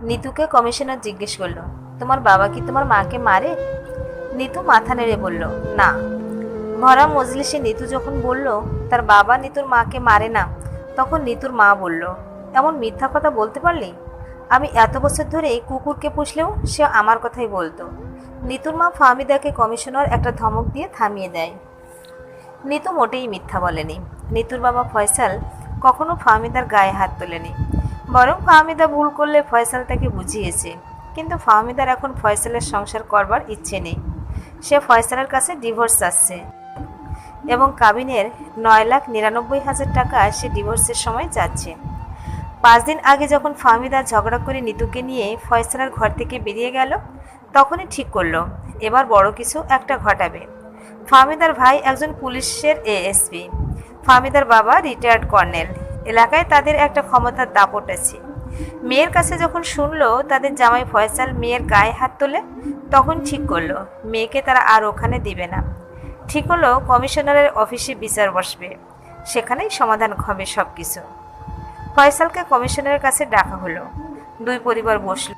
নিতুকে commissioner জিজ্ঞেস করল, তোমার বাবা কি তোমার মাকে মারে? নিতু মাথা নেড়ে বলল, না। ভরা মজলিসে নিতু যখন বলল, তার বাবা নিতুর মাকে মারে না, তখন নিতুর মা বলল, এমন মিথ্যা কথা বলতে পারলি? আমি এত বছর ধরে কুকুরকে পুষলেও সে আমার কথাই বলতো। নিতুর মা ফাহমিদাকে কমিশনার একটা ধমক দিয়ে থামিয়ে দেয়। নিতু মোটেই মিথ্যা বলেনি। নিতুর বাবা ফয়সাল কখনো ফাহমিদার গায়ে হাত তোলেনি। বরং ফাহমিদা ভুল করলে ফয়সাল তাকে বুঝিয়েছে। কিন্তু ফাহমিদার এখন ফয়সালের সংসার করবার ইচ্ছে নেই। সে ফয়সালের কাছে ডিভোর্স চাচ্ছে। এবং কাবিনের নয় লাখ নিরানব্বই হাজার টাকা সে ডিভোর্সের সময় যাচ্ছে পাঁচ দিন আগে যখন ফাহমিদা ঝগড়া করে নিতুকে নিয়ে ফয়সালের ঘর থেকে বেরিয়ে গেল, তখনই ঠিক করল, এবার বড় কিছু একটা ঘটাবে। ফাহমিদার ভাই একজন পুলিশের এএসপি। ফাহমিদার বাবা রিটায়ার্ড কর্নেল। এলাকায় তাদের একটা ক্ষমতার দাপট আছে। মেয়ের কাছে যখন শুনলো, তাদের জামাই ফয়সাল মেয়ের গায়ে হাত তোলে, তখন ঠিক করল, মেয়েকে তারা আর ওখানে দিবে না। ঠিক হলো, কমিশনারের অফিসে বিচার বসবে, সেখানেই সমাধান হবে সব কিছু ফয়সালকে কমিশনারের কাছে ডাকা হলো, দুই পরিবার বসল।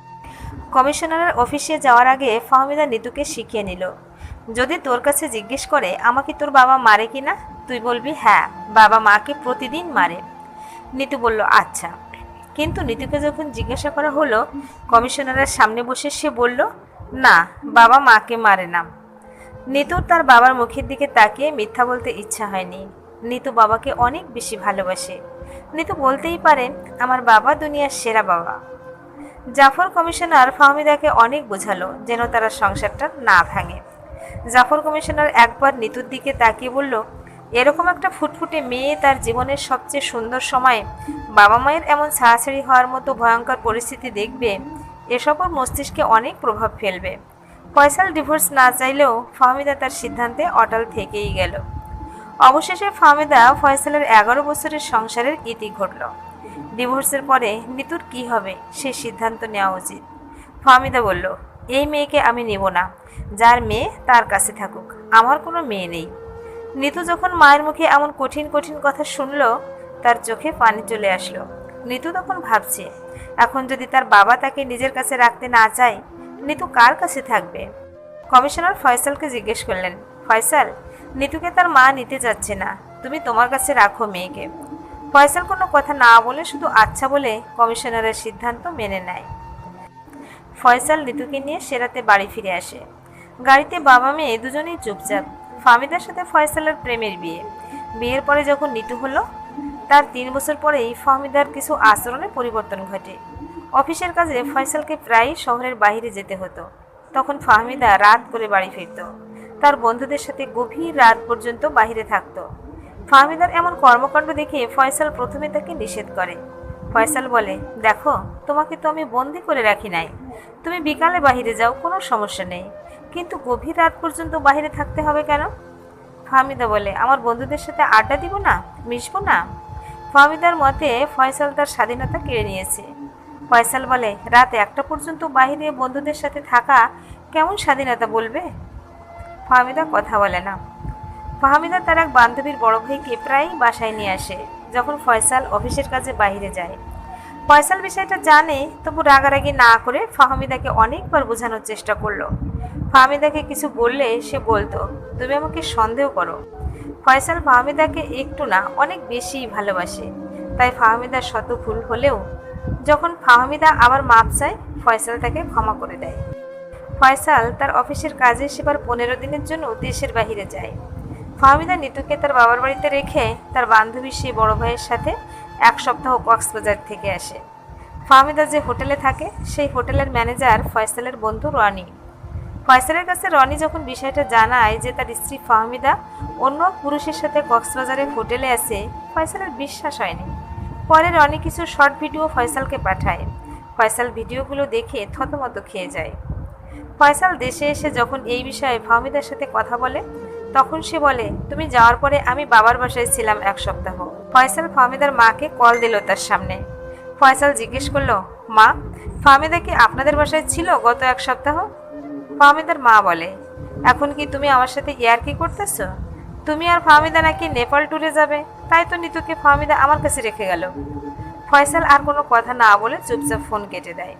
কমিশনারের অফিসে যাওয়ার আগে ফাহমিদা নিতুকে শিখিয়ে নিল, যদি তোর কাছে জিজ্ঞেস করে, আমাকে তোর বাবা মারে কি না তুই বলবি হ্যাঁ বাবা মাকে প্রতিদিন মারে। নিতু বলল আচ্ছা। কিন্তু নিতুকে যখন জিজ্ঞাসা করা হলো, কমিশনারের সামনে বসে সে বলল, না, বাবা মাকে মারে না। নিতুর তার বাবার মুখের দিকে তাকিয়ে মিথ্যা বলতে ইচ্ছা হয়নি। নিতু বাবাকে অনেক বেশি ভালোবাসে। নিতু বলতেই পারে, আমার বাবা দুনিয়ার সেরা বাবা। জাফর কমিশনার ফাহমিদাকে অনেক বোঝালো, যেন তারা সংসারটা না ভাঙে। জাফর কমিশনার একবার নিতুর দিকে তাকিয়ে বলল এরকম একটা ফুটফুটে মেয়ে তার জীবনের সবচেয়ে সুন্দর সময় বাবা মায়ের এমন ছাড়াছাড়ি হওয়ার মতো ভয়ঙ্কর পরিস্থিতি দেখবে এসব ওর মস্তিষ্কে অনেক প্রভাব ফেলবে। ফয়সাল ডিভোর্স না চাইলেও ফাহমিদা তার সিদ্ধান্তে অটল থেকেই গেল। অবশেষে ফাহমিদা ফয়সালের এগারো বছরের সংসারের ইতি ঘটল। ডিভোর্সের পরে নিতুর কি হবে সে সিদ্ধান্ত নেওয়া উচিত। ফাহমিদা বলল, এই মেয়েকে আমি নেব না, যার মেয়ে তার কাছে থাকুক, আমার কোনো মেয়ে নেই। নিতু যখন মায়ের মুখে এমন কঠিন কঠিন কথা শুনল, তার চোখে পানি চলে আসলো। নিতু তখন ভাবছে, এখন যদি তার বাবা তাকে নিজের কাছে রাখতে না চায়, নিতু কার কাছে থাকবে? কমিশনার ফয়সালকে জিজ্ঞেস করলেন, ফয়সাল, নিতুকে তার মা নিতে যাচ্ছে না, তুমি তোমার কাছে রাখো মেয়েকে। ফয়সাল কোনো কথা না বলে শুধু আচ্ছা বলে কমিশনারের সিদ্ধান্ত মেনে নেয়। ফয়সাল নিতুকে নিয়ে সেরাতে বাড়ি ফিরে আসে। গাড়িতে বাবা মেয়ে দুজনেই চুপচাপ। ফামিদার সাথে ফয়সালের প্রেমের বিয়ে। বিয়ের পরে যখন নিতু হলো, তার তিন বছর পরেই ফাহমিদার কিছু আচরণে পরিবর্তন ঘটে। অফিসের কাজে ফয়সালকে প্রায়ই শহরের বাইরে যেতে হতো। তখন ফাহমিদা রাত করে বাড়ি ফিরত। তার বন্ধুদের সাথে গভীর রাত পর্যন্ত বাইরে থাকত। ফাহমিদার এমন কর্মকাণ্ড দেখে ফয়সাল প্রথমে তাকে নিষেধ করে। ফয়সাল বলে, দেখো, তোমাকে তো আমি বন্দি করে রাখি নাই। তুমি বিকালে বাইরে যাও, কোনো সমস্যা নেই। কিন্তু গভীর রাত পর্যন্ত বাইরে থাকতে হবে কেন? ফাহমিদা বলে, আমার বন্ধুদের সাথে আড্ডা দিব না? মিশবো না? ফাহমিদার মতে, ফয়সাল তার স্বাধীনতা কেড়ে নিয়েছে। ফয়সাল বলে, রাত একটা পর্যন্ত বাহিরে বন্ধুদের সাথে থাকা কেমন স্বাধীনতা বলবে? ফাহমিদা কথা বলে না। ফাহমিদা তার এক বান্ধবীর বড় ভাইকে প্রায়ই বাসায় নিয়ে আসে, যখন ফয়সাল অফিসের কাজে বাইরে যায়। ফয়সাল বিষয়টা জানে, তবু রাগারাগি না করে ফাহমিদাকে অনেকবার বোঝানোর চেষ্টা করল। ফাহমিদাকে কিছু বললে সে বলতো, তুমি আমাকে সন্দেহ করো। ফয়সাল ফাহমিদাকে একটু না, অনেক বেশি ভালোবাসে। তাই ফাহমিদার শত ভুল হলেও যখন ফাহমিদা আবার মাপ চায়, ফয়সাল তাকে ক্ষমা করে দেয়। ফয়সাল তার অফিসের কাজে সেবার পনেরো দিনের জন্য দেশের বাহিরে যায়। ফাহমিদা নিতুকে তার বাবার বাড়িতে রেখে তার বান্ধবী সেই বড় ভাইয়ের সাথে এক সপ্তাহ কক্সবাজার থেকে আসে। ফাহমিদা যে হোটেলে থাকে, সেই হোটেলের ম্যানেজার ফয়সালের বন্ধু রনি। ফয়সালের কাছে রনি যখন বিষয়টা জানায় যে তার স্ত্রী ফাহমিদা অন্য পুরুষের সাথে কক্সবাজারে হোটেলে আসে ফয়সালের বিশ্বাস হয়নি। পরে রনি কিছু শর্ট ভিডিও ফয়সালকে পাঠায়। ফয়সাল ভিডিওগুলো দেখে থতমত খেয়ে যায়। ফয়সাল দেশে এসে যখন এই বিষয়ে ফাহমিদার সাথে কথা বলে তখন সে বলে, তুমি যাওয়ার পরে আমি বাবার বাসায় ছিলাম এক সপ্তাহ। ফয়সাল ফাহমিদার মাকে কল দিল তার সামনে। ফয়সাল জিজ্ঞেস করল, মা, ফাহমিদা কি আপনাদের বাসায় ছিল গত এক সপ্তাহ? ফাহমিদার মা বলে, এখন কি তুমি আমার সাথে ইয়ার কি করতেছো? তুমি আর ফাহমিদা নাকি নেপাল ট্যুরে যাবে, তাই তো নিতুকে ফাহমিদা আমার কাছে রেখে গেল। ফয়সাল আর কোনো কথা না বলে চুপচাপ ফোন কেটে দেয়।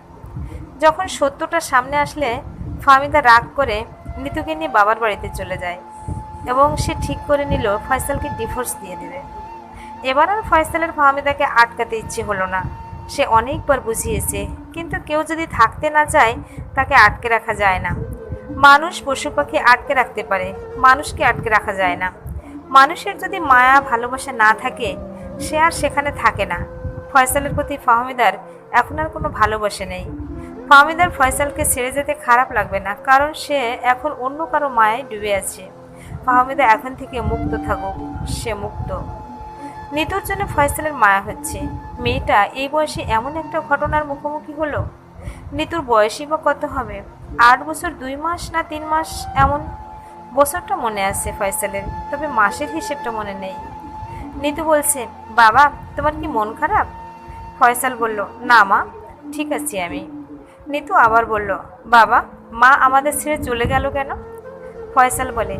যখন সত্যটা সামনে আসলে, ফাহমিদা রাগ করে নিতুকে নিয়ে বাবার বাড়িতে চলে যায়। এবং সে ঠিক করে নিল, ফয়সালকে ডিভোর্স দিয়ে দেবে। এবার আর ফয়সালের ফাহমিদাকে আটকাতে ইচ্ছে হলো না। সে অনেকবার বুঝিয়েছে, কিন্তু কেউ যদি থাকতে না চায়, তাকে আটকে রাখা যায় না। মানুষ পশু পাখি আটকে রাখতে পারে, মানুষকে আটকে রাখা যায় না। মানুষের যদি মায়া, ভালোবাসা না থাকে, সে আর সেখানে থাকে না। ফয়সালের প্রতি ফাহমিদার এখন আর কোনো ভালোবাসা নেই। ফাহমিদার ফয়সালকে ছেড়ে যেতে খারাপ লাগবে না, কারণ সে এখন অন্য কারও মায়ায় ডুবে আছে। ফাহমিদা এখন থেকে মুক্ত থাকুক, সে মুক্ত। নিতুর জন্য ফয়সালের মায়া হচ্ছে। মেয়েটা এই বয়সে এমন একটা ঘটনার মুখোমুখি হলো? নিতুর বয়সই বা কত হবে? আট বছর, দুই মাস না তিন মাস এমন? বছরটা মনে আছে ফয়সালের, তবে মাসের হিসেবটা মনে নেই। নিতু বলছে, বাবা, তোমার কি মন খারাপ? ফয়সাল বলল, না মা, ঠিক আছি আমি। নিতু আবার বলল, বাবা, মা আমাদের ছেড়ে চলে গেল কেন? ফয়সাল বলে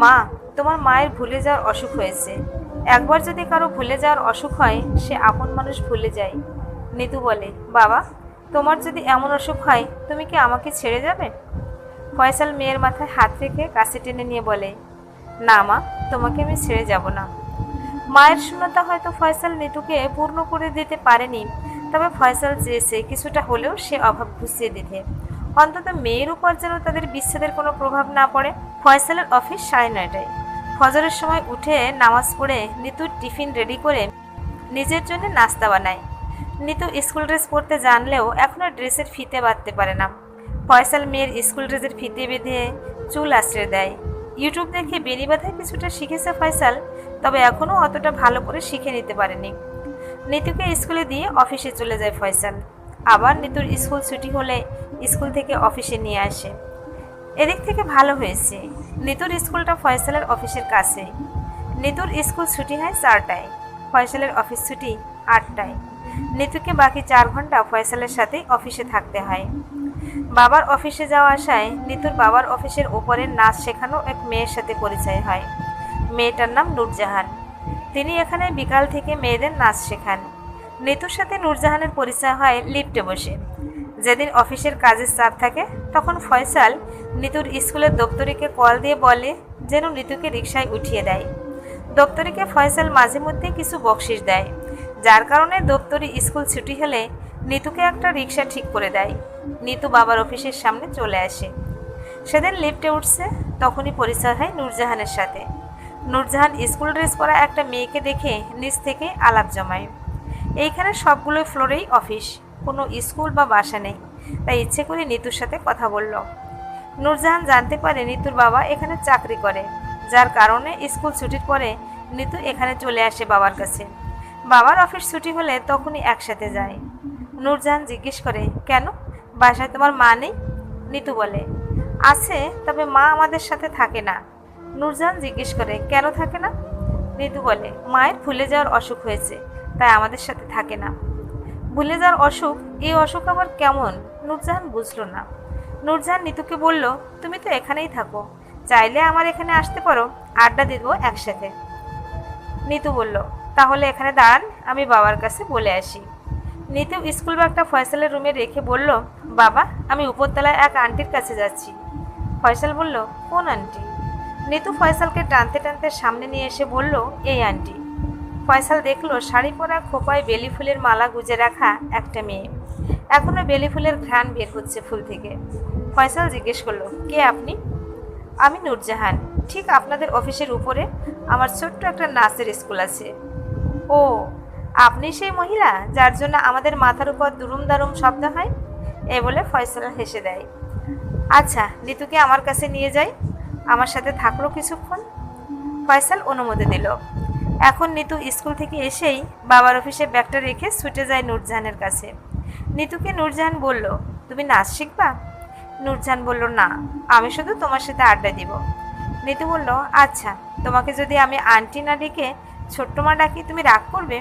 মা, তোমার মায়ের ভুলে যাওয়ার অসুখ হয়েছে। একবার যদি কারও ভুলে যাওয়ার অসুখ হয়, সে আপন মানুষ ভুলে যায়। নিতু বলে, বাবা, তোমার যদি এমন অসুখ হয়, তুমি কি আমাকে ছেড়ে যাবে? ফয়সাল মেয়ের মাথায় হাত রেখে কাছে টেনে নিয়ে বলে, না মা, তোমাকে আমি ছেড়ে যাব না। মায়ের শূন্যতা হয়তো ফয়সাল নিতুকে পূর্ণ করে দিতে পারেনি, তবে ফয়সাল চেয়েছে কিছুটা হলেও সে অভাব ঘুষিয়ে দিতে। অন্তত মেয়ের উপর যেন তাদের বিচ্ছেদের কোনো প্রভাব না পড়ে, ফয়সালের অফিস সাড়ে নয়টায়। ফজরের সময় উঠে নামাজ পড়ে নিতুর টিফিন রেডি করে নিজের জন্য নাস্তা বানায়। নিতু স্কুল ড্রেস পরতে জানলেও এখনও ড্রেসের ফিতে বাঁধতে পারে না। ফয়সাল মেয়ের স্কুল ড্রেসের ফিতে বেঁধে চুল আশ্রয় দেয়। ইউটিউব দেখে বেনি বাঁধায় কিছুটা শিখেছে ফয়সাল, তবে এখনও অতটা ভালো করে শিখে নিতে পারেনি। নিতুকে স্কুলে দিয়ে অফিসে চলে যায় ফয়সাল। আবার নিতুর স্কুল ছুটি হলে স্কুল থেকে অফিসে নিয়ে আসে। এদিক থেকে ভালো হয়েছে। নিতুর স্কুলটা ফয়সালের অফিসের কাছে। নিতুর স্কুল ছুটি হয় চারটায়, ফয়সালের অফিস ছুটি আটটায়। নিতুকে বাকি চার ঘণ্টা ফয়সালের সাথে অফিসে থাকতে হয়। বাবার অফিসে যাওয়া আসায় নিতুর বাবার অফিসের ওপরের নাচ শেখানো এক মেয়ের সাথে পরিচয় হয়। মেয়েটার নাম নূরজাহান। তিনি এখানে বিকাল থেকে মেয়েদের নাচ শেখান। নিতুর সাথে নূরজাহানের পরিচয় হয় লিফটে বসে। যেদিন অফিসের কাজের চাপ থাকে, তখন ফয়সাল নিতুর স্কুলের দপ্তরিকে কল দিয়ে বলে যেন নিতুকে রিক্সায় উঠিয়ে দেয়। দপ্তরিকে ফয়সাল মাঝে মধ্যে কিছু বকশিস দেয়। যার কারণে দপ্তরি স্কুল ছুটি হলে নিতুকে একটা রিক্সা ঠিক করে দেয়। নিতু বাবার অফিসের সামনে চলে আসে। সেদিন লিফটে উঠছে, তখনই পরিচয় হয় নূরজাহানের সাথে। নূরজাহান স্কুল ড্রেস পরা একটা মেয়েকে দেখে নিচ থেকে আলাপ জমায়। এইখানে সবগুলো ফ্লোরেই অফিস। কোনো স্কুল বা বাসা নেই। তাই ইচ্ছে করে নিতুর সাথে কথা বলল। নূরজাহান জানতে পারে নিতুর বাবা এখানে চাকরি করে। যার কারণে স্কুল ছুটির পরে নিতু এখানে চলে আসে বাবার কাছে। বাবার অফিস ছুটি হলে তখনই একসাথে যায়। নূরজাহান জিজ্ঞেস করে, কেন? বাসায় তোমার মা নেই? নিতু বলে, আছে, তবে মা আমাদের সাথে থাকে না। নূরজাহান জিজ্ঞেস করে, কেন থাকে না? নিতু বলে, মায়ের ভুলে যাওয়ার অসুখ হয়েছে, তাই আমাদের সাথে থাকে না। ভুলে যাওয়ার অসুখ, এই অসুখ আবার কেমন? নূরজাহান বুঝলো না। নূরজাহান নিতুকে বলল, তুমি তো এখানেই থাকো। চাইলে আমার এখানে আসতে পারো। আড্ডা দিব একসাথে। নিতু বলল, তাহলে এখানে দাঁড়ান, আমি বাবার কাছে বলে আসি। নিতু স্কুল ব্যাগটা ফয়সালের রুমে রেখে বলল, বাবা, আমি উপরতলায় এক আন্টির কাছে যাচ্ছি। ফয়সাল বলল, কোন আন্টি? নিতু ফয়সালকে টানতে টানতে সামনে নিয়ে এসে বলল, এই আন্টি। ফয়সাল দেখল শাড়ি পরা খোপায় বেলি ফুলের মালা গুজে রাখা একটা মেয়ে। এখনও বেলি ফুলের ঘ্রাণ বের হচ্ছে ফুল থেকে। ফয়সাল জিজ্ঞেস করল, কে আপনি? আমি নূরজাহান। ঠিক আপনাদের অফিসের উপরে আমার ছোট্ট একটা নাচের স্কুল আছে। ও, আপনি সেই মহিলা যার জন্য আমাদের মাথার উপর দুরুম দারুম শব্দ হয়? এ বলে ফয়সাল হেসে দেয়। আচ্ছা নিতুকে আমার কাছে নিয়ে যাই। আমার সাথে থাকল কিছুক্ষণ? ফয়সাল অনুমতি দিল। এখন নিতু স্কুল থেকে এসেই বাবার অফিসে ব্যাগটা রেখে ছুটে যায় নূরজাহানের কাছে। নিতুকে নূরজাহান বলল, তুমি নাচ শিখবা? নূরজাহান বলল, না, আমি শুধু তোমার সাথে আড্ডা দিব। নিতু বলল আচ্ছা তোমাকে যদি আমি আন্টি না ডেকে ছোট্ট মা ডাকি, তুমি রাগ করবে?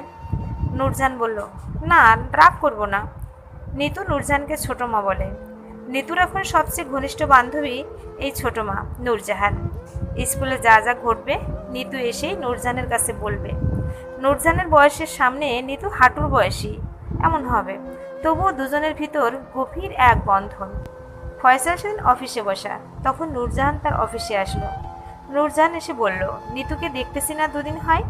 নূরজাহান বলল, না, রাগ করব না। নিতু নূরজাহানকে ছোট মা বলে। নিতুর এখন সবচেয়ে ঘনিষ্ঠ বান্ধবী এই ছোট মা, নূরজাহান। স্কুলে যা যা ঘটবে, নিতু এসেই নূরজাহানের কাছে বলবে। নূরজানের বয়সের সামনে নিতু হাঁটুর বয়সী, এমন হবে। তবুও দুজনের ভিতর গভীর এক বন্ধন। ফয়সাল সেদিন অফিসে বসা, তখন নূরজাহান তার অফিসে আসলো। নূরজাহান এসে বলল, নিতুকে দেখতেছি না দুদিন হয়?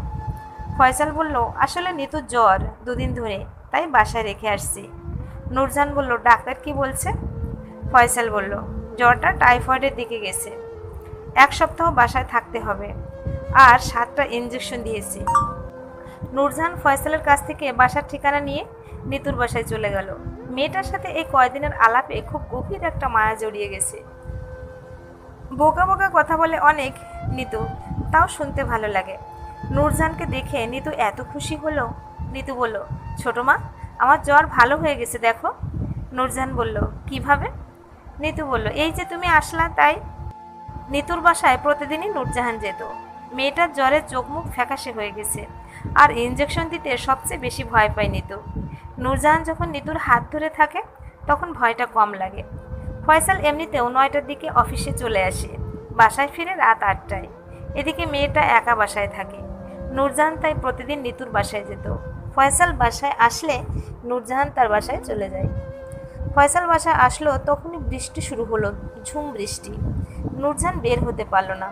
ফয়সাল বলল, আসলে নিতু জ্বর দুদিন ধরে, তাই বাসায় রেখে আসছি। নূরজাহান বলল, ডাক্তার কি বলছে? ফয়সাল বলল, জ্বরটা টাইফয়েডের দিকে গেছে। সপ্তাহ বাসায় থাকতে হবে। আর সাতটা ইঞ্জেকশন দিয়েছি। নূরজাহান ফয়সালের কাছ থেকে বাসার ঠিকানা নিয়ে নিতুর বাসায় চলে গেল। মেয়েটার সাথে এই কয়দিনের আলাপে খুব গভীর একটা মায়া জড়িয়ে গেছে। বোকা বোকা কথা বলে অনেক নিতু, তাও শুনতে ভালো লাগে। নূরজাহানকে দেখে নিতু এত খুশি হলো। নিতু বলল, ছোট মা, আমার জ্বর ভালো হয়ে গেছে, দেখো। নূরজাহান বলল, কীভাবে? নিতু বলল, এই যে তুমি আসলা, তাই নিতুর বাসায় প্রতিদিনই নূরজাহান যেত। মেয়েটার জ্বরে চোখ মুখ ফ্যাকাশে হয়ে গেছে। আর ইঞ্জেকশন দিতে সবচেয়ে বেশি ভয় পায় নিতু। নূরজাহান যখন নিতুর হাত ধরে থাকে, তখন ভয়টা কম লাগে। ফয়সাল এমনিতেও নয়টার দিকে অফিসে চলে আসে। বাসায় ফিরে রাত আটটায়। এদিকে মেয়েটা একা বাসায় থাকে। নূরজাহান তাই প্রতিদিন নিতুর বাসায় যেত। ফয়সাল বাসায় আসলে নূরজাহান তার বাসায় চলে যায়। ফয়সাল বাসায় আসলো তখনই বৃষ্টি শুরু হলো। ঝুম বৃষ্টি। নূরজাহান বের হতে পারল না।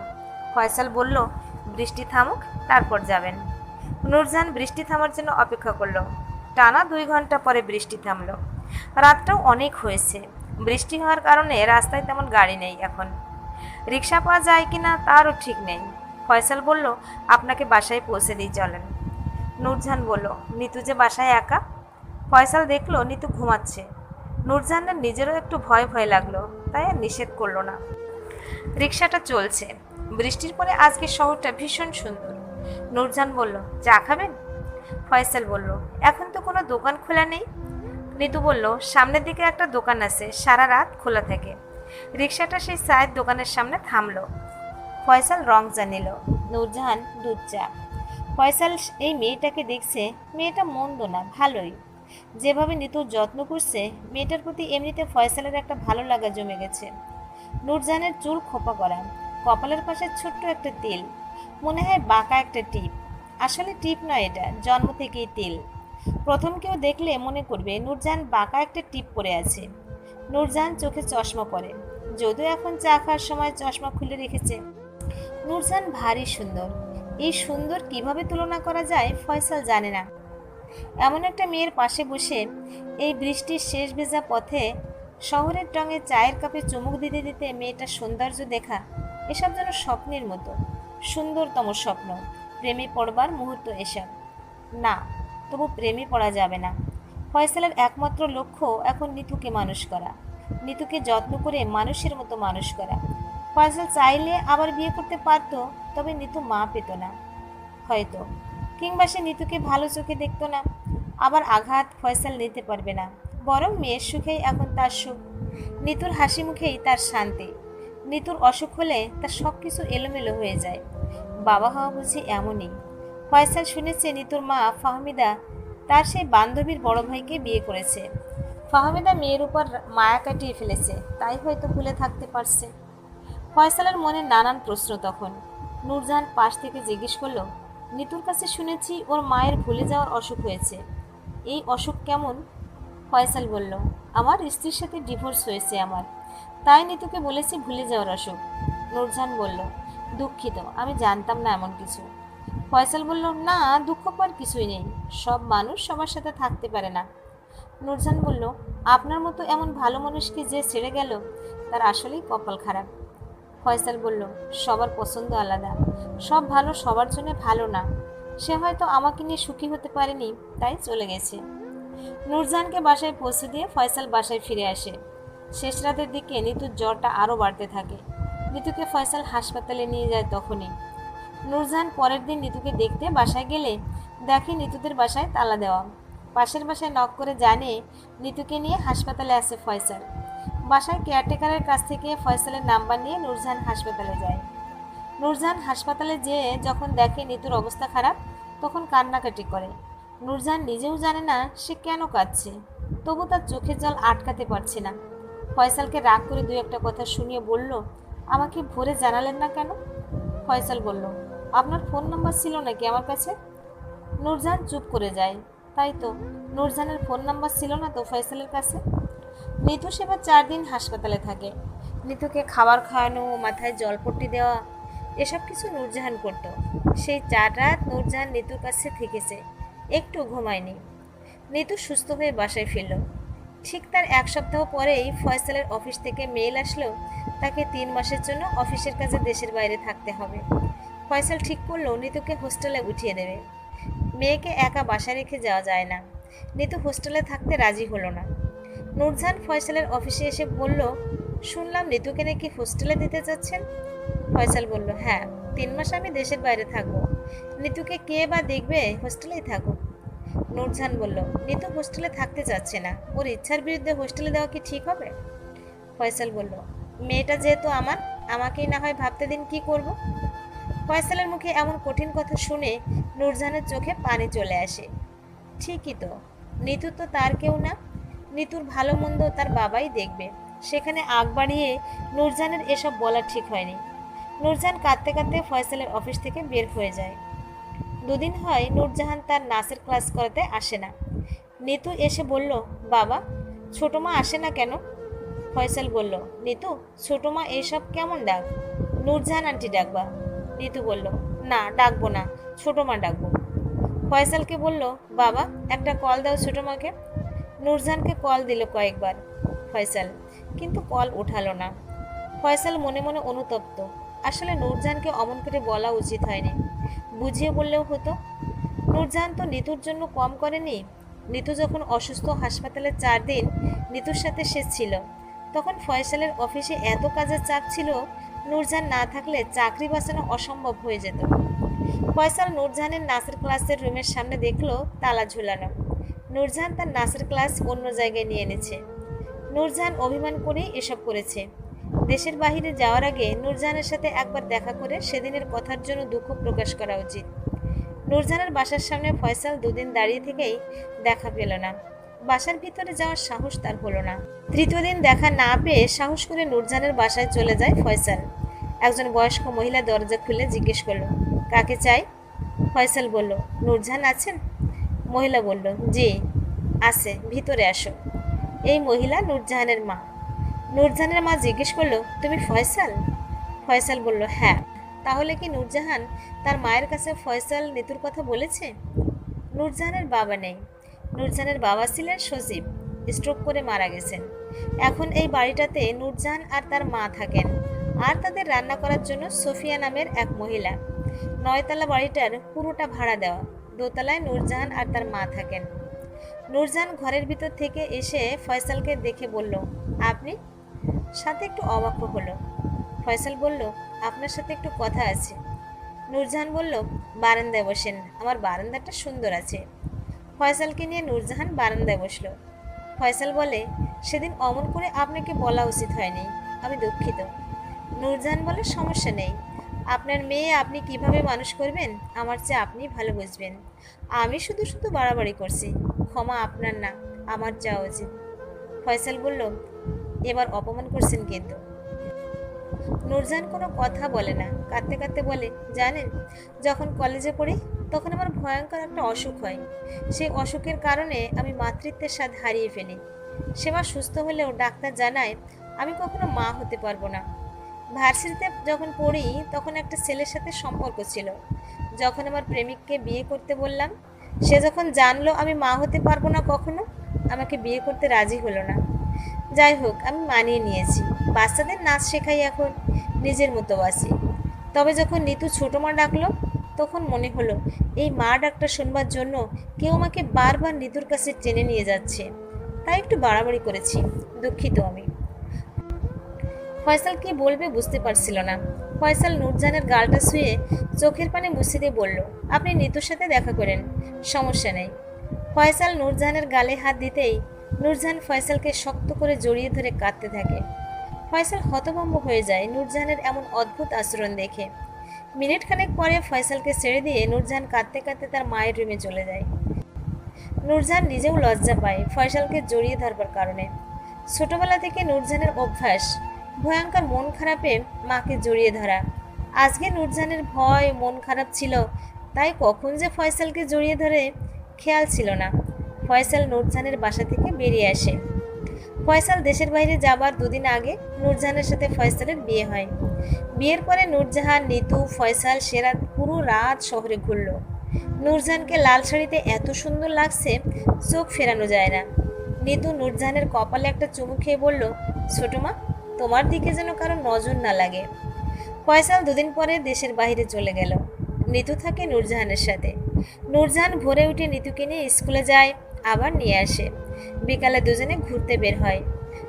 ফয়সাল বলল, বৃষ্টি থামুক, তারপর যাবেন। নূরজাহান বৃষ্টি থামার জন্য অপেক্ষা করল। টানা দুই ঘণ্টা পরে বৃষ্টি থামলো। রাতটাও অনেক হয়েছে। বৃষ্টি হওয়ার কারণে রাস্তায় তেমন গাড়ি নেই এখন। রিক্সা পাওয়া যায় কি না তারও ঠিক নেই। ফয়সাল বলল, আপনাকে বাসায় পৌঁছে দিই, চলেন। নূরজাহান বলল, নিতু যে বাসায় একা? ফয়সাল দেখল, নিতু ঘুমাচ্ছে। নূরজাহানের নিজেরও একটু ভয় ভয় লাগল, তাই আর নিষেধ করল না। রিক্সাটা চলছে। বৃষ্টির পরে আজকে শহরটা ভীষণ সুন্দর। নূরজাহান বলল, চা খাবেন? ফয়সাল বলল, এখন তো কোনো দোকান খোলা নেই। নিতু বলল, সামনের দিকে একটা দোকান আছে, সারা রাত খোলা থাকে। রিক্সাটা সেই চায়ের দোকানের সামনে থামলো। ফয়সাল রং জানিল নূরজাহান দুধ চা। ফয়সাল এই মেয়েটাকে দেখছে, মেয়েটা মন্দ না, ভালোই। যেভাবে নিতুর যত্ন করছে, মেয়েটার প্রতি এমনিতে ফয়সালের একটা ভালো লাগা জমে গেছে। নূরজাহানের চুল খোপা করা, কপালের পাশে ছোট্ট একটা তিল, মনে হয় বাঁকা একটা টিপ। আসলে টিপ নয় এটা, জন্ম থেকেই তিল। প্রথম কেউ দেখলে মনে করবে নূরজাহান বাঁকা একটা টিপ পরে আছে। নূরজাহান চোখে চশমা পরে, যদিও এখন চা খাওয়ার সময় চশমা খুলে রেখেছে। নূরজাহান ভারী সুন্দর। এই সুন্দর কীভাবে তুলনা করা যায় ফয়সাল জানে না। এমন একটা মেয়ের পাশে বসে এই বৃষ্টির শেষ ভেজা পথে শহরের টঙে চায়ের কাপে চুমুক দিতে দিতে মেয়েটার সৌন্দর্য দেখা এসব যেন স্বপ্নের মতো। সুন্দরতম স্বপ্ন, প্রেমে পড়বার মুহূর্ত এসব। না, তবু প্রেমে পড়া যাবে না। ফয়সালের একমাত্র লক্ষ্য এখন নিতুকে মানুষ করা। নিতুকে যত্ন করে মানুষের মতো মানুষ করা। ফয়সাল চাইলে আবার বিয়ে করতে পারতো, তবে নিতু মা পেত না। হয়তো। কিংবা সে নিতুকে ভালো চোখে দেখতো না। আবার আঘাত ফয়সাল নিতে পারবে না। বরং মেয়ের সুখেই এখন তার সুখ। নিতুর হাসি মুখেই তার শান্তি। নিতুর অসুখ হলে তার সব কিছু এলোমেলো হয়ে যায়। বাবা হওয়া বুঝি এমনই। ফয়সাল শুনেছে নিতুর মা ফাহমিদা তার সেই বান্ধবীর বড় ভাইকে বিয়ে করেছে। ফাহমিদা মেয়ের উপর মায়া কাটিয়ে ফেলেছে, তাই হয়তো ভুলে থাকতে পারছে। ফয়সালের মনে নানান প্রশ্ন তখন। নূরজাহান পাশ থেকে জিজ্ঞেস করল, নিতুর কাছে শুনেছি ওর মায়ের ভুলে যাওয়ার অসুখ হয়েছে। এই অসুখ কেমন? ফয়সাল বলল, আমার স্ত্রীর সাথে ডিভোর্স হয়েছে আমার। তাই নিতুকে বলেছি ভুলে যাওয়ার অসুখ। নূরজাহান বলল, দুঃখিত, আমি জানতাম না এমন কিছু। ফয়সাল বলল, না, দুঃখ পাওয়ার কিছুই নেই। সব মানুষ সবার সাথে থাকতে পারে না। নূরজাহান বলল, আপনার মতো এমন ভালো মানুষকে যে ছেড়ে গেল, তার আসলেই কপাল খারাপ। ফয়সাল বলল, সবার পছন্দ আলাদা। সব ভালো সবার জন্য ভালো না। সে হয়তো আমাকে নিয়ে সুখী হতে পারেনি, তাই চলে গেছে। নূরজাহানকে বাসায় পৌঁছে দিয়ে ফয়সাল বাসায় ফিরে আসে। শেষ রাতের দিকে নিতুর জ্বরটা আরও বাড়তে থাকে। নিতুকে ফয়সাল হাসপাতালে নিয়ে যায় তখনই। নূরজাহান পরের দিন নিতুকে দেখতে বাসায় গেলে দেখে নিতুদের বাসায় তালা দেওয়া। পাশের বাসায় নক করে জানে নিতুকে নিয়ে হাসপাতালে আসে ফয়সাল। বাসায় কেয়ারটেকারের কাছ থেকে ফয়সালের নাম্বার নিয়ে নূরজাহান হাসপাতালে যায়। নূরজাহান হাসপাতালে যেয়ে যখন দেখে নিতুর অবস্থা খারাপ, তখন কান্নাকাটি করে। নূরজাহান নিজেও জানে না সে কেন কাঁদছে। তবু তার চোখের জল আটকাতে পারছে না। ফয়সালকে রাগ করে দু একটা কথা শুনিয়ে বলল, আমাকে ভোরে জানালেন না কেন? ফয়সাল বলল, আপনার ফোন নাম্বার ছিল নাকি আমার কাছে? নূরজাহান চুপ করে যায়। তাই তো, নূরজানের ফোন নাম্বার ছিল না তো ফয়সালের কাছে? নিতু সেবার চার দিন হাসপাতালে থাকে। নিতুকে খাবার খাওয়ানো, মাথায় জলপট্টি দেওয়া, এসব কিছু নূরজাহান করত। সেই চার রাত নূরজাহান নিতুর কাছে থেকেছে। একটু ঘুমায়নি। নিতু সুস্থ হয়ে বাসায় ফিরল। ঠিক তার এক সপ্তাহ পরেই ফয়সালের অফিস থেকে মেল আসলো তাকে তিন মাসের জন্য অফিসের কাজে দেশের বাইরে থাকতে হবে। ফয়সাল ঠিক করল নিতুকে হোস্টেলে উঠিয়ে দেবে। মেয়েকে একা বাসা রেখে যাওয়া যায় না। নিতু হোস্টেলে থাকতে রাজি হলো না। নূরজাহান ফয়সালের অফিসে এসে বলল, শুনলাম নিতুকে নাকি হোস্টেলে দিতে চাচ্ছেন ফয়সাল বলল হ্যাঁ তিন মাস আমি দেশের বাইরে থাকব। নিতুকে কে বা দেখবে? হোস্টেলেই থাকুক। নূরজাহান বলল, নিতু হোস্টেলে থাকতে চাচ্ছে না। ওর ইচ্ছার বিরুদ্ধে হোস্টেলে দেওয়া কি ঠিক হবে? ফয়সাল বলল, মেয়েটা যেহেতু আমার, আমাকেই না হয় ভাবতে দিন কি করব? ফয়সালের মুখে এমন কঠিন কথা শুনে নূরজাহানের চোখে পানি চলে আসে। ঠিকই তো, নিতু তো তার কেউ না। নিতুর ভালো মন্দ তার বাবাই দেখবে। সেখানে আগ বাড়িয়ে নূরজাহানের এসব বলা ঠিক হয়নি। নূরজাহান কাঁদতে কাঁদতে ফয়সালের অফিস থেকে বের হয়ে যায়। দুদিন হয় নূরজাহান তার নাচের ক্লাস করাতে আসে না। নিতু এসে বলল, বাবা, ছোটো মা আসে না কেন? ফয়সাল বলল, নিতু, ছোটো মা এইসব কেমন ডাক? নূরজাহান আন্টি ডাকবা। নিতু বলল, না, ডাকবো না, ছোটো মা ডাকবো। ফয়সালকে বলল, বাবা, একটা কল দাও ছোটো মাকে। নূরজাহানকে কল দিল কয়েকবার ফয়সাল, কিন্তু কল উঠালো না। ফয়সাল মনে মনে অনুতপ্ত। আসলে নূরজাহানকে অমন করে বলা উচিত হয়নি। বুঝিয়ে বললেও হতো নূরজাহান তো নিতুর জন্য কম করেনি। নিতু যখন অসুস্থ হাসপাতালে চার দিন নিতুর সাথে সে ছিল, তখন ফয়সালের অফিসে এত কাজের চাপ ছিল নূরজাহান না থাকলে চাকরি বাঁচানো অসম্ভব হয়ে যেত। ফয়সাল নূরজাহানের নাচের ক্লাসের রুমের সামনে দেখল তালা ঝুলানো। নূরজাহান তার নাচের ক্লাস অন্য জায়গায় নিয়ে এনেছে। নূরজাহান অভিমান করেই এসব করেছে। দেশের বাহিরে যাওয়ার আগে নূরজাহানের সাথে একবার দেখা করে সেদিনের কথার জন্য দুঃখ প্রকাশ করা উচিত। নূরজাহানের বাসার সামনে ফয়সাল দুদিন দাঁড়িয়ে থেকেই দেখা পেল না। বাসার ভিতরে যাওয়ার সাহস তার হলো না। তৃতীয় দিন দেখা না পেয়ে সাহস করে নূরজাহানের বাসায় চলে যায় ফয়সাল। একজন বয়স্ক মহিলা দরজা খুলে জিজ্ঞেস করল, কাকে চাই? ফয়সাল বলল, নূরজাহান আছেন? মহিলা বলল, জি, আছে, ভিতরে আসো। এই মহিলা নূরজাহানের মা। নূরজাহানের মা জিজ্ঞেস করল, তুমি ফয়সাল? ফয়সাল বলল হ্যাঁ। তাহলে কি নূরজাহান তার মায়ের কাছে ফয়সাল নিতুর কথা বলেছে? নূরজাহানের বাবা নেই। নূরজাহানের বাবা ছিলেন সজীব স্ট্রোক করে মারা গেছেন। এখন এই বাড়িটাতে নূরজাহান আর তার মা থাকেন আর তাদের রান্না করার জন্য সোফিয়া নামের এক মহিলা। নয়তলা বাড়িটার পুরোটা ভাড়া দেওয়া, দোতলায় নূরজাহান আর তার মা থাকেন। নূরজাহান ঘরের ভিতর থেকে এসে ফয়সালকে দেখে বলল, আপনি সাথে একটু অবাক হলো। ফয়সাল বলল, আপনার সাথে একটু কথা আছে। নূরজাহান বলল, বারান্দায় বসেন, আমার বারান্দাটা সুন্দর আছে। ফয়সালকে নিয়ে নূরজাহান বারান্দায় বসল। ফয়সাল বলে, সেদিন অমন করে আপনাকে বলা উচিত হয়নি, আমি দুঃখিত। নূরজাহান বলে, সমস্যা নেই। আপনার মেয়ে আপনি কীভাবে মানুষ করবেন, আমার চেয়ে আপনি ভালো বুঝবেন। আমি শুধু শুধু বাড়াবাড়ি করছি, ক্ষমা আপনার না, আমার চাওয়া উচিত। ফয়সাল বলল এবার অপমান করছেন কিন্তু। নুরজান কোনো কথা বলে না, কাঁদতে কাঁদতে বলে, জানেন, যখন কলেজে পড়ি, তখন আমার ভয়ঙ্কর একটা অসুখ হয়। সেই অসুখের কারণে আমি মাতৃত্বের স্বাদ হারিয়ে ফেলি। সেবার সুস্থ হলেও ডাক্তার জানায়, আমি কখনো মা হতে পারব না। ভার্সিটিতে যখন পড়ি, তখন একটা ছেলের সাথে সম্পর্ক ছিল। যখন আমার প্রেমিককে বিয়ে করতে বললাম, সে যখন জানলো আমি মা হতে পারব না কখনো, আমাকে বিয়ে করতে রাজি হলো না। যাই হোক, আমি মানিয়ে নিয়েছি। বাচ্চাদের নাচ শেখাই এখন নিজের মতো আছি। তবে যখন নিতু ছোটো মা ডাকলো, তখন মনে হলো, এই মা ডাকটা শুনবার জন্য কেউ আমাকে বারবার নিতুর কাছে টেনে নিয়ে যাচ্ছে। তাই একটু বাড়াবাড়ি করেছি, দুঃখিত আমি। ফয়সাল কি বলবে বুঝতে পারছিল না। ফয়সাল নূরজাহানের গালটা শুয়ে চোখের পানে মুছে দিয়ে বলল, আপনি নিতুর সাথে দেখা করেন, সমস্যা নেই। ফয়সাল নূরজাহানের গালে হাত দিতেই নূরজাহান ফয়সালকে শক্ত করে জড়িয়ে ধরে কাঁদতে থাকে। ফয়সাল হতভম্ব হয়ে যায় নূরজাহানের এমন অদ্ভুত আচরণ দেখে। মিনিট খানেক পরে ফয়সালকে ছেড়ে দিয়ে নূরজাহান কাঁদতে কাঁদতে তার মায়ের রুমে চলে যায়। নূরজাহান নিজেও লজ্জা পায় ফয়সালকে জড়িয়ে ধরবার কারণে। ছোটবেলা থেকে নূরজাহানের অভ্যাস, ভয়ঙ্কর মন খারাপে মাকে জড়িয়ে ধরা। আজকে নূরজাহানের ভয়, মন খারাপ ছিল, তাই কখন যে ফয়সালকে জড়িয়ে ধরে খেয়াল ছিল না। ফয়সাল নূরজাহানের বাসা থেকে বেরিয়ে আসে। ফয়সাল দেশের বাইরে যাবার দুদিন আগে নূরজাহানের সাথে ফয়সালের বিয়ে হয়। বিয়ের পরে নূরজাহান, নিতু, ফয়সাল সেরা পুরো রাত শহরে ঘুরল। নূরজাহানকে লাল শাড়িতে এত সুন্দর লাগছে, চোখ ফেরানো যায় না। নিতু নূরজাহানের কপালে একটা চুমু খেয়ে বলল, ছোটো মা, তোমার দিকে যেন কারও নজর না লাগে। ফয়সাল দুদিন পরে দেশের বাইরে চলে গেল। নিতু থাকে নূরজাহানের সাথে। নূরজাহান ভোরে উঠে নিতুকে নিয়ে স্কুলে যায়। আবার নিয়ে আসে। বিকালে দুজনে ঘুরতে বের হয়।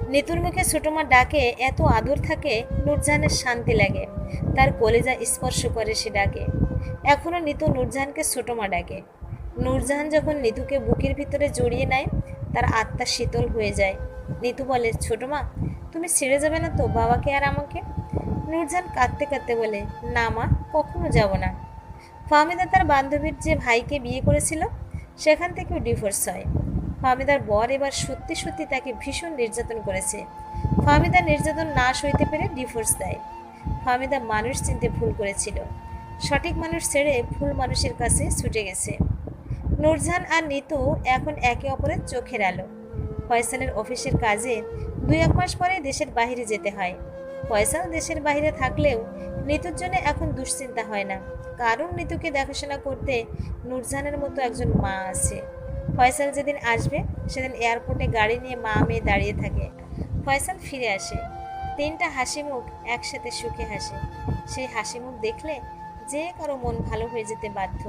নিতুর মুখে ছোটমা ডাকে, এত আদর থাকে, নূরজাহানের শান্তি লাগে। তার কলেজা স্পর্শ করে সে ডাকে। এখনও নিতু নূরজাহানকে ছোটমা ডাকে। নূরজাহান যখন নিতুকে বুকের ভিতরে জড়িয়ে নেয়, তার আত্মা শীতল হয়ে যায়। নিতু বলে ছোটো মা তুমি ছেড়ে যাবে না তো, বাবাকে আর আমাকে? নূরজাহান কাঁদতে কাঁদতে বলে, না মা, কখনো যাব না। ফাহমিদা তার বান্ধবীর যে ভাইকে বিয়ে করেছিল সেখান থেকেও ডিভোর্স হয়। ফাহমিদার বর এবার সত্যি সত্যি তাকে ভীষণ নির্যাতন করেছে। ফাহমিদা নির্যাতন না সইতে পেরে ডিভোর্স দেয়। ফাহমিদা মানুষ চিনতে ভুল করেছিল। সঠিক মানুষ ছেড়ে ভুল মানুষের কাছে ছুটে গেছে। নূরজাহান আর নিতু এখন একে অপরের চোখের আলো। ফয়সালের অফিসের কাজে দুই এক মাস পরে দেশের বাইরে যেতে হয়। ফয়সাল দেশের বাইরে থাকলেও নিতুর জন্য এখন দুশ্চিন্তা হয় না। কারণ নিতুকে দেখাশোনা করতে নূরজাহানের মতো একজন মা আছে। ফয়সাল যেদিন আসবে, সেদিন এয়ারপোর্টে গাড়ি নিয়ে মা মেয়ে দাঁড়িয়ে থাকে। ফয়সাল ফিরে আসে। তিনটা হাসি মুখ একসাথে সুখে হাসে। সেই হাসি মুখ দেখলে যে কারও মন ভালো হয়ে যেতে বাধ্য।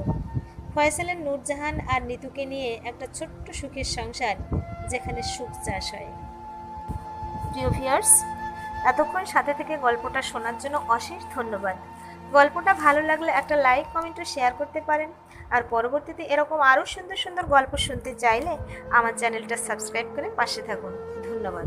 ফয়সালের নূরজাহান আর নিতুকে নিয়ে একটা ছোট্ট সুখের সংসার যেখানে সুখ চাষ হয়। প্রিয় ভিউয়ার্স এতক্ষণ সাথে থেকে গল্পটা শোনার জন্য অশেষ ধন্যবাদ। গল্পটা ভালো লাগলে একটা লাইক, কমেন্ট ও শেয়ার করতে পারেন। আর পরবর্তীতে এরকম আরও সুন্দর সুন্দর গল্প শুনতে চাইলে আমার চ্যানেলটা সাবস্ক্রাইব করে পাশে থাকুন। ধন্যবাদ।